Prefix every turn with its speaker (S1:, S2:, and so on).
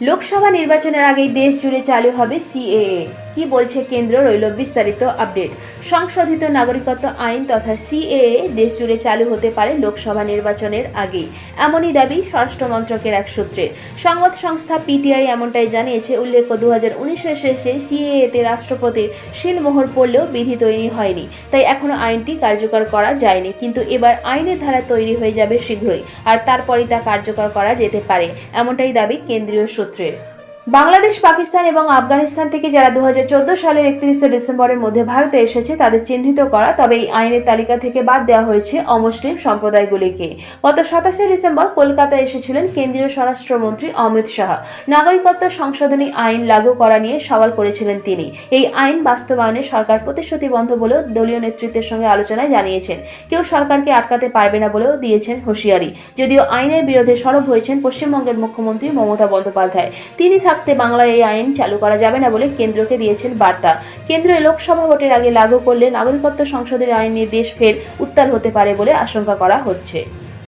S1: লোকসভা নির্বাচনের আগেই দেশ জুড়ে চালু হবে সিএএ। কি বলছে কেন্দ্র রইল বিস্তারিত আপডেট। সংশোধিত নাগরিকত্ব আইন তথা সিএএ দেশ জুড়ে চালু হতে পারে লোকসভা নির্বাচনের আগেই। এমনই দাবি স্বরাষ্ট্র মন্ত্রকের এক সূত্রের সংবাদ সংস্থা পিটিআই এমনটাই জানিয়েছে, উল্লেখ্য দু হাজার উনিশের শেষে সিএএতে রাষ্ট্রপতির শিলমোহর পড়লেও বিধি তৈরি হয়নি। তাই এখনও আইনটি কার্যকর করা যায়নি, কিন্তু এবার আইনের ধারা তৈরি হয়ে যাবে শীঘ্রই, আর তারপরই তা কার্যকর করা যেতে পারে, এমনটাই দাবি কেন্দ্রীয় সূত্রের। বাংলাদেশ, পাকিস্তান এবং আফগানিস্তান থেকে যারা দু হাজার চোদ্দ সালের একত্রিশে ডিসেম্বরের মধ্যে ভারতে এসেছে, তাদের চিহ্নিত করা, তবে এই আইনের তালিকা থেকে বাদ দেওয়া হয়েছে অমুসলিম সম্প্রদায়গুলিকে। গত সাতাশে ডিসেম্বর কলকাতায় এসেছিলেন কেন্দ্রীয় স্বরাষ্ট্রমন্ত্রী অমিত শাহ। নাগরিকত্ব সংশোধনী আইন লাগু করা নিয়ে সওয়াল করেছিলেন তিনি। এই আইন বাস্তবায়নে সরকার প্রতিশ্রুতিবদ্ধ বলেও দলীয় নেতৃত্বের সঙ্গে আলোচনায় জানিয়েছেন। কেউ সরকারকে আটকাতে পারবে না বলেও দিয়েছেন হুঁশিয়ারি। যদিও আইনের বিরোধে সরব হয়েছেন পশ্চিমবঙ্গের মুখ্যমন্ত্রী মমতা বন্দ্যোপাধ্যায়। তিনি থাকতে বাংলায় এই আইন চালু করা যাবে না বলে কেন্দ্রকে দিয়েছেন বার্তা। কেন্দ্রে লোকসভা ভোটের আগে লাগু করলে নাগরিকত্ব সংসদের আইন নিয়ে দেশ ফের উত্তাল হতে পারে বলে আশঙ্কা করা হচ্ছে।